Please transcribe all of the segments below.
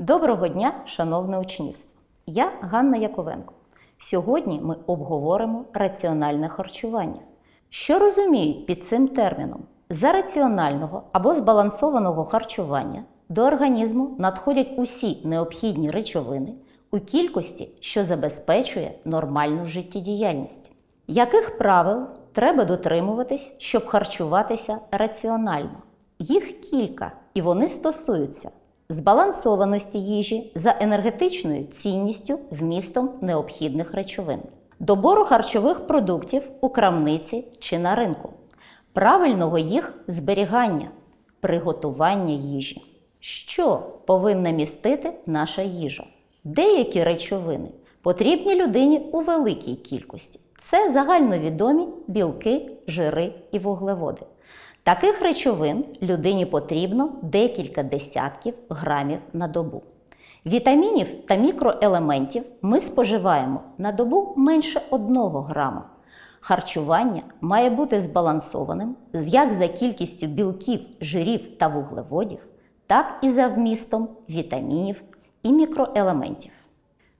Доброго дня, шановне учнівство! Я Ганна Яковенко. Сьогодні ми обговоримо раціональне харчування. Що розуміють під цим терміном? За раціонального або збалансованого харчування до організму надходять усі необхідні речовини у кількості, що забезпечує нормальну життєдіяльність. Яких правил треба дотримуватись, щоб харчуватися раціонально? Їх кілька, і вони стосуються збалансованості їжі за енергетичною цінністю вмістом необхідних речовин, добору харчових продуктів у крамниці чи на ринку, правильного їх зберігання, приготування їжі. Що повинна містити наша їжа? Деякі речовини потрібні людині у великій кількості. Це загальновідомі білки, жири і вуглеводи. Таких речовин людині потрібно декілька десятків грамів на добу. Вітамінів та мікроелементів ми споживаємо на добу менше 1 грама. Харчування має бути збалансованим як за кількістю білків, жирів та вуглеводів, так і за вмістом вітамінів і мікроелементів.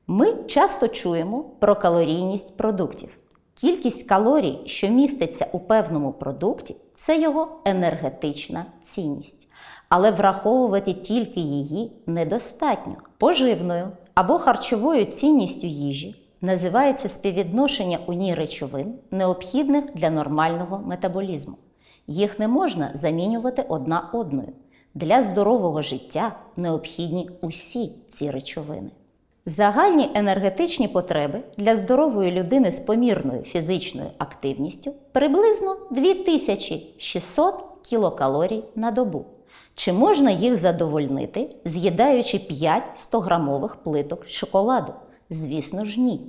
Ми часто чуємо про калорійність продуктів. Кількість калорій, що міститься у певному продукті, це його енергетична цінність. Але враховувати тільки її недостатньо. Поживною або харчовою цінністю їжі називається співвідношення у ній речовин, необхідних для нормального метаболізму. Їх не можна замінювати одна одною. Для здорового життя необхідні усі ці речовини. Загальні енергетичні потреби для здорової людини з помірною фізичною активністю приблизно 2600 кілокалорій на добу. Чи можна їх задовольнити, з'їдаючи 5 100-грамових плиток шоколаду? Звісно ж, ні.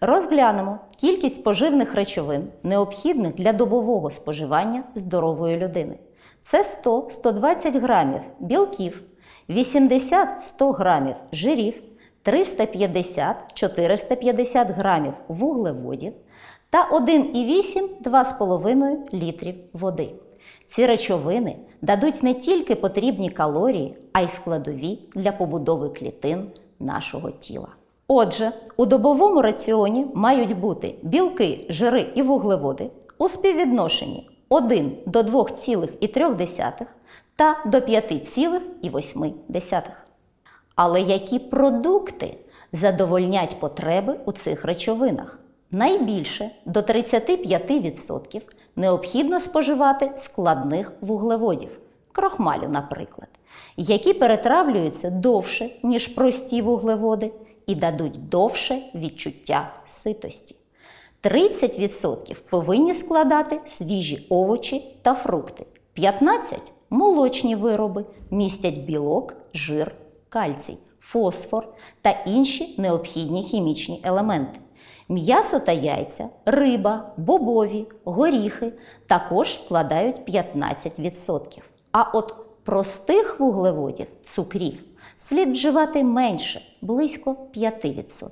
Розглянемо кількість поживних речовин, необхідних для добового споживання здорової людини. Це 100-120 грамів білків, 80-100 грамів жирів. 350-450 грамів вуглеводів та 1,8-2,5 літрів води. Ці речовини дадуть не тільки потрібні калорії, а й складові для побудови клітин нашого тіла. Отже, у добовому раціоні мають бути білки, жири і вуглеводи у співвідношенні 1 до 2,3 та до 5,8. Але які продукти задовольнять потреби у цих речовинах? Найбільше до 35% необхідно споживати складних вуглеводів, крохмалю, наприклад, які перетравлюються довше, ніж прості вуглеводи, і дадуть довше відчуття ситості. 30% повинні складати свіжі овочі та фрукти. 15% молочні вироби містять білок, жир кальцій, фосфор та інші необхідні хімічні елементи. М'ясо та яйця, риба, бобові, горіхи також складають 15%. А от простих вуглеводів, цукрів, слід вживати менше близько 5%.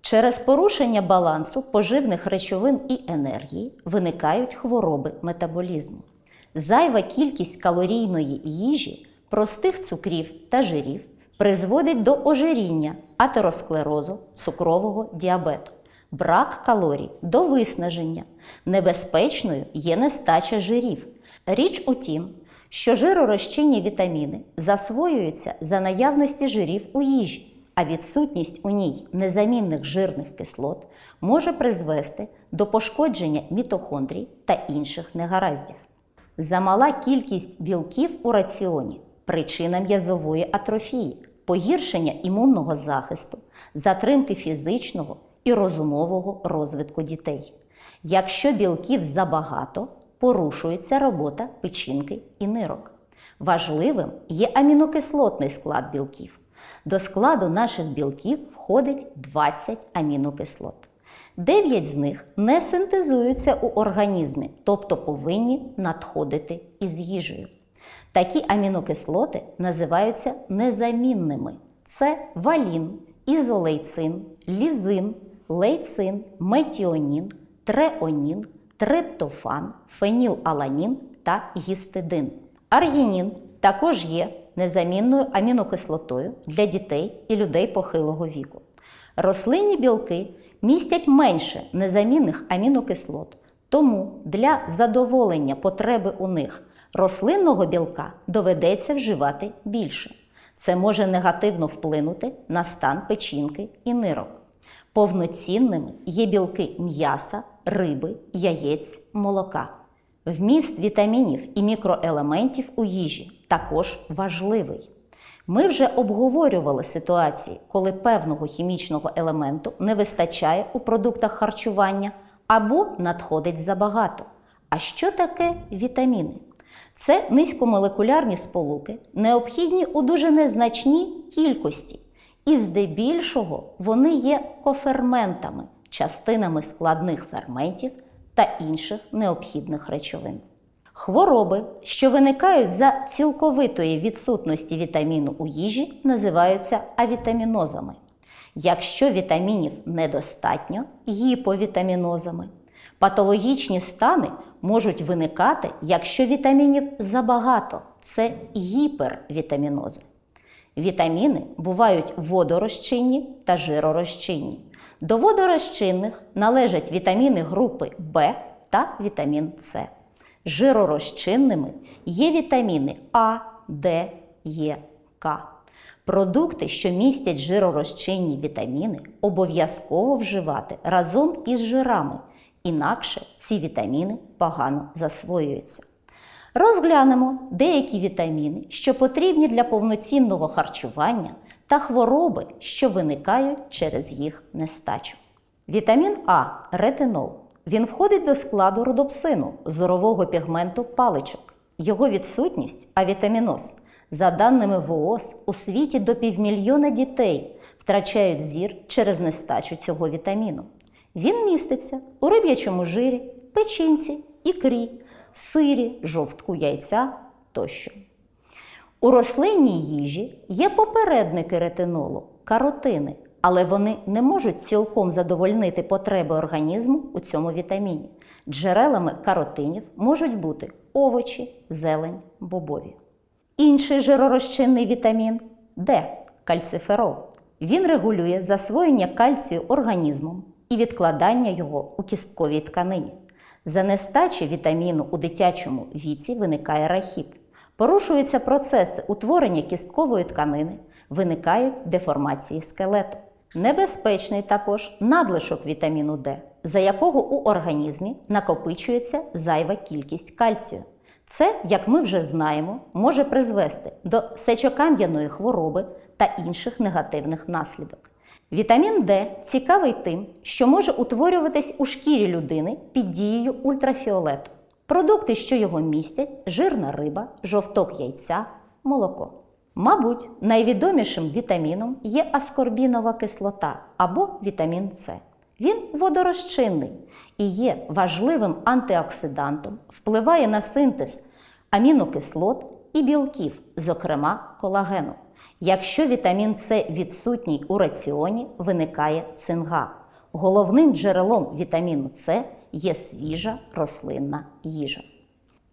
Через порушення балансу поживних речовин і енергії виникають хвороби метаболізму. Зайва кількість калорійної їжі, простих цукрів та жирів призводить до ожиріння, атеросклерозу, цукрового діабету, брак калорій до виснаження. Небезпечною є нестача жирів. Річ у тім, що жиророзчинні вітаміни засвоюються за наявності жирів у їжі, а відсутність у ній незамінних жирних кислот може призвести до пошкодження мітохондрій та інших негараздів. Замала кількість білків у раціоні причина м'язової атрофії, погіршення імунного захисту, затримки фізичного і розумового розвитку дітей. Якщо білків забагато, порушується робота печінки і нирок. Важливим є амінокислотний склад білків. До складу наших білків входить 20 амінокислот. 9 з них не синтезуються у організмі, тобто повинні надходити із їжею. Такі амінокислоти називаються незамінними: це валін, ізолейцин, лізин, лейцин, метіонін, треонін, триптофан, фенілаланін та гістидин. Аргінін також є незамінною амінокислотою для дітей і людей похилого віку. Рослинні білки містять менше незамінних амінокислот, тому для задоволення потреби у них рослинного білка доведеться вживати більше. Це може негативно вплинути на стан печінки і нирок. Повноцінними є білки м'яса, риби, яєць, молока. Вміст вітамінів і мікроелементів у їжі також важливий. Ми вже обговорювали ситуації, коли певного хімічного елементу не вистачає у продуктах харчування або надходить забагато. А що таке вітаміни? Це низькомолекулярні сполуки, необхідні у дуже незначній кількості, і здебільшого вони є коферментами, частинами складних ферментів та інших необхідних речовин. Хвороби, що виникають за цілковитої відсутності вітаміну у їжі, називаються авітамінозами. Якщо вітамінів недостатньо, гіповітамінозами. Патологічні стани можуть виникати, якщо вітамінів забагато це гіпервітамінози. Вітаміни бувають водорозчинні та жиророзчинні. До водорозчинних належать вітаміни групи В та вітамін С. Жиророзчинними є вітаміни А, Д, Е, К. Продукти, що містять жиророзчинні вітаміни, обов'язково вживати разом із жирами, інакше ці вітаміни погано засвоюються. Розглянемо деякі вітаміни, що потрібні для повноцінного харчування та хвороби, що виникають через їх нестачу. Вітамін А ретинол. Він входить до складу родопсину, зорового пігменту паличок. Його відсутність авітаміноз. За даними ВООЗ, у світі до півмільйона дітей втрачають зір через нестачу цього вітаміну. Він міститься у риб'ячому жирі, печінці, ікрі, сирі, жовтку яйця тощо. У рослинній їжі є попередники ретинолу каротини, але вони не можуть цілком задовольнити потреби організму у цьому вітаміні. Джерелами каротинів можуть бути овочі, зелень, бобові. Інший жиророзчинний вітамін Д кальциферол. Він регулює засвоєння кальцію організмом і відкладання його у кістковій тканині. За нестачі вітаміну у дитячому віці виникає рахіт. Порушуються процеси утворення кісткової тканини, виникають деформації скелету. Небезпечний також надлишок вітаміну Д, за якого у організмі накопичується зайва кількість кальцію. Це, як ми вже знаємо, може призвести до сечокам'яної хвороби та інших негативних наслідок. Вітамін Д цікавий тим, що може утворюватись у шкірі людини під дією ультрафіолету. Продукти, що його містять, жирна риба, жовток яйця, молоко. Мабуть, найвідомішим вітаміном є аскорбінова кислота або вітамін С. Він водорозчинний і є важливим антиоксидантом, впливає на синтез амінокислот і білків, зокрема колагену. Якщо вітамін С відсутній у раціоні, виникає цинга. Головним джерелом вітаміну С є свіжа рослинна їжа.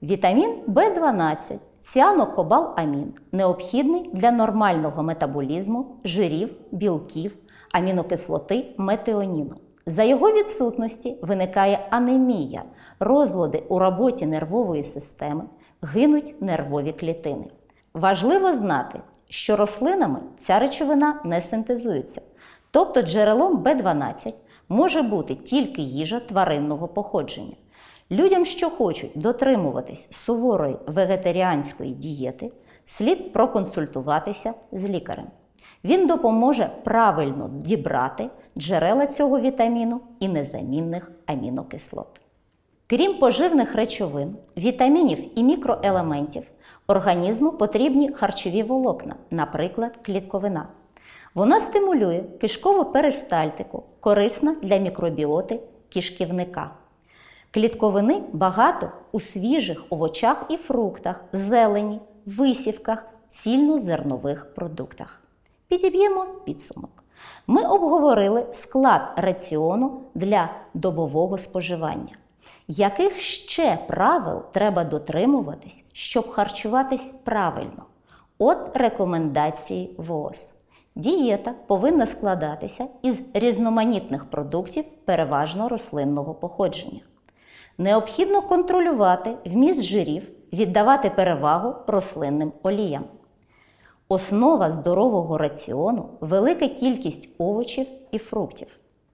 Вітамін В12 ціанокобаламін необхідний для нормального метаболізму жирів, білків, амінокислоти метеоніну. За його відсутності виникає анемія, розлади у роботі нервової системи, гинуть нервові клітини. Важливо знати, що рослинами ця речовина не синтезується, тобто джерелом В12 може бути тільки їжа тваринного походження. Людям, що хочуть дотримуватись суворої вегетаріанської дієти, слід проконсультуватися з лікарем. Він допоможе правильно дібрати джерела цього вітаміну і незамінних амінокислот. Крім поживних речовин, вітамінів і мікроелементів, організму потрібні харчові волокна, наприклад, клітковина. Вона стимулює кишкову перистальтику, корисна для мікробіоти кишківника. Клітковини багато у свіжих овочах і фруктах, зелені, висівках, цільнозернових продуктах. Підіб'ємо підсумок. Ми обговорили склад раціону для добового споживання. Яких ще правил треба дотримуватись, щоб харчуватись правильно? От рекомендації ВООЗ. Дієта повинна складатися із різноманітних продуктів переважно рослинного походження. Необхідно контролювати вміст жирів, віддавати перевагу рослинним оліям. Основа здорового раціону велика кількість овочів і фруктів.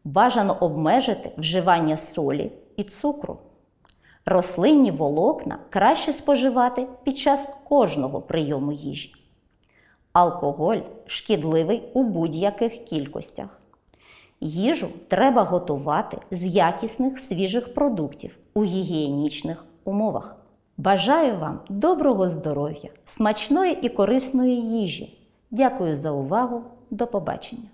Бажано обмежити вживання солі і цукру. Рослинні волокна краще споживати під час кожного прийому їжі. Алкоголь шкідливий у будь-яких кількостях. Їжу треба готувати з якісних свіжих продуктів у гігієнічних умовах. Бажаю вам доброго здоров'я, смачної і корисної їжі. Дякую за увагу. До побачення!